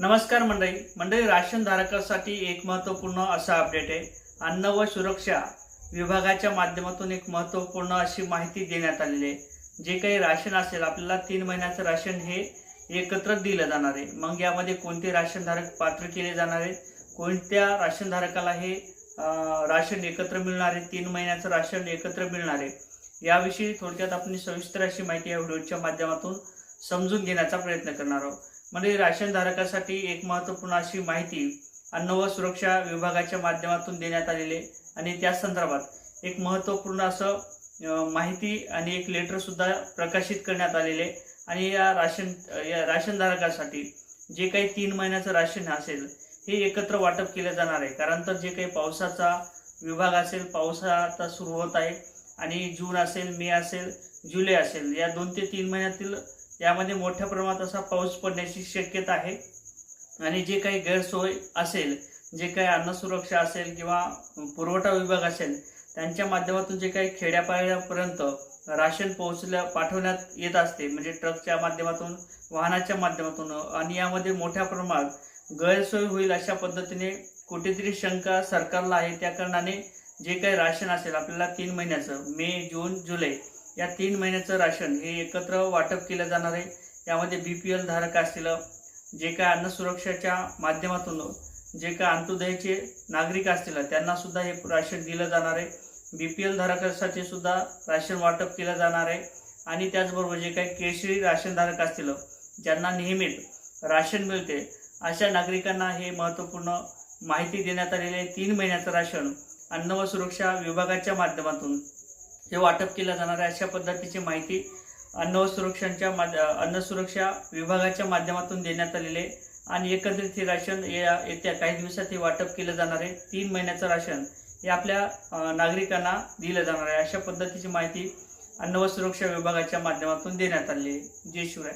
नमस्कार मंडळी. मंडळी राशन धारकासाठी एक महत्त्वपूर्ण असा अपडेट आहे. अन्न व सुरक्षा विभागाच्या माध्यमातून एक महत्त्वपूर्ण अशी माहिती देण्यात आलेली आहे. जे काही राशन असेल आपल्याला तीन महिन्याचं राशन हे एकत्र दिलं जाणार आहे. मग यामध्ये कोणते राशनधारक पात्र केले जाणार आहेत? कोणत्या राशनधारकाला हे राशन एकत्र मिळणार आहे? तीन महिन्याचं राशन एकत्र मिळणार आहे? याविषयी थोडक्यात आपण सविस्तर अशी माहिती या व्हिडिओच्या माध्यमातून समजून घेण्याचा प्रयत्न करणार आहोत. म्हणजे राशन धारकासाठी एक महत्त्वपूर्ण अशी माहिती अन्न व सुरक्षा विभागाच्या माध्यमातून देण्यात आलेली आणि त्या संदर्भात एक महत्त्वपूर्ण असं माहिती आणि एक लेटर सुद्धा प्रकाशित करण्यात आलेले आणि या राशन या राशनधारकासाठी जे काही तीन महिन्याचं राशन असेल हे एकत्र वाटप केलं जाणार आहे. कारण तर जे काही पावसाचा विभाग असेल पावसा आता सुरू होत आहे. आणि जून असेल मे असेल जुलै असेल या दोन ते तीन महिन्यातील त्यामध्ये मोठ्या प्रमाणात असा पाऊस पडण्याची शक्यता आहे. आणि जे काही गैरसोय असेल जे काही अन्न सुरक्षा असेल किंवा पुरवठा विभाग असेल त्यांच्या माध्यमातून जे काही खेड्यापाड्यापर्यंत राशन पोहोचल्या पाठवण्यात येत असते. म्हणजे ट्रकच्या माध्यमातून वाहनाच्या माध्यमातून. आणि यामध्ये मोठ्या प्रमाणात गैरसोय होईल अशा पद्धतीने कुठेतरी शंका सरकारला आहे. त्या कारणाने जे काही राशन असेल आपल्याला तीन महिन्याचं मे जून जुलै या तीन महिन्याचं राशन हे एकत्र वाटप केलं जाणार आहे. यामध्ये बी पी एल धारक असतील जे काय अन्न सुरक्षाच्या माध्यमातून जे काय अंत्योदयाचे नागरिक असतील त्यांना सुद्धा हे राशन दिलं जाणार आहे. बी पी एल धारकासाठी सुद्धा राशन वाटप केलं जाणार आहे. आणि त्याचबरोबर जे काही केशरी राशनधारक असतील ज्यांना नेहमीच राशन मिळते अशा नागरिकांना हे महत्त्वपूर्ण माहिती देण्यात आलेली आहे. तीन महिन्याचं राशन अन्न व सुरक्षा विभागाच्या माध्यमातून हे वाटप केलं जाणार आहे अशा पद्धतीची माहिती अन्न सुरक्षांच्या माध्य अन्न सुरक्षा विभागाच्या माध्यमातून देण्यात आलेले आहे. आणि एकत्रित हे राशन या येत्या काही दिवसात हे वाटप केलं जाणार आहे. तीन महिन्याचं राशन हे आपल्या नागरिकांना दिलं जाणार आहे. अशा पद्धतीची माहिती अन्न व सुरक्षा विभागाच्या माध्यमातून देण्यात आली आहे. जय शिवराय.